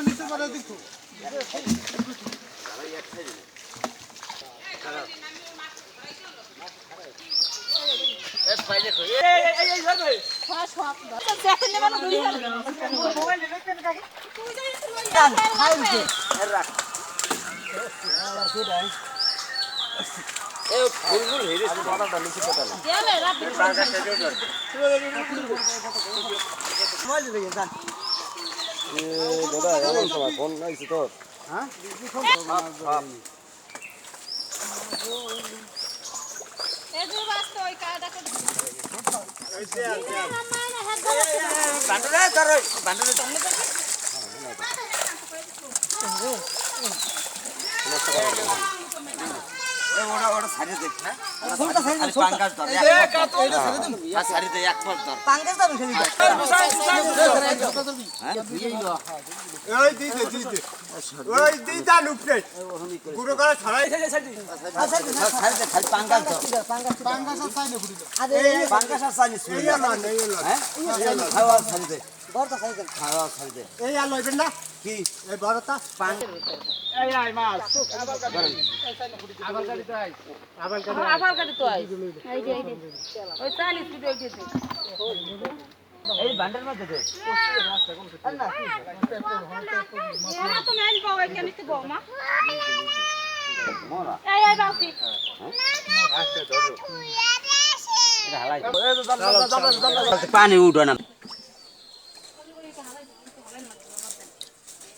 নিচে পরে দেখো খারাপ দাদা এমন সময় ফোন নাইছে তোর এই যে বাস্ত ওই কাটা করে বান্ডরে ধর বান্ডরে এই ওটা ওটা সারি দেখ না খালি পাঙ্গাস ধর এক পাঙ্গাস ধর আর আর এই হ্যাঁ? এই আলো লইবেন না? কি? এই বড়টা এই আই মাছ আবার কাটে তো আই এই যে এই যে। ওই 40 ফুট ওই যে। এই বান্ডের মধ্যে দে এরা তো মেন পাও কেন কি বউ মা মোরা এই এই বাউতি এটা হালাই পানি উঠো না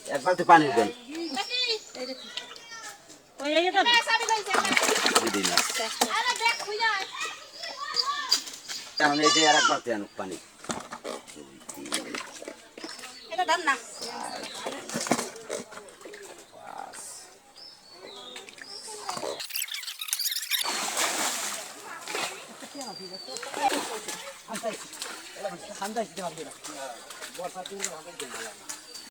এক বালতি পানি উঠেন ওই এই তো সাবি লইছে দিদি না আরে দেখ খুইয়া এখন এই যে আর এক বালতি আনুক পানি এটা দাম না। ঠান্ডা দিতে পারবে না